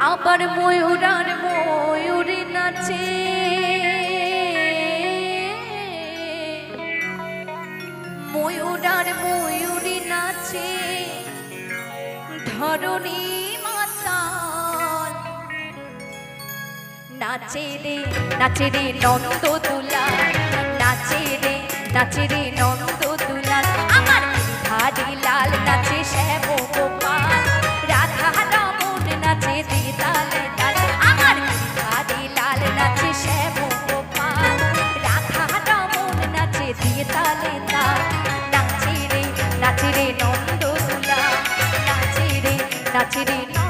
আবার ময়ূরার ময়ূরী নাচে। ময়ূরার ময়ূরী নাচে। ধরণী মাতাল। নাচে রে নাচে রে নন্দ তুলা নাচে রে নাচে রে নন্দ তুলা আমার হাড়ি লাল নাচে শ্যাম kiri. Na.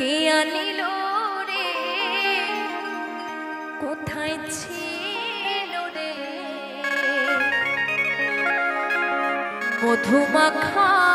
কে আনিল রে? কোথায় ছিল রে? মধুমাখা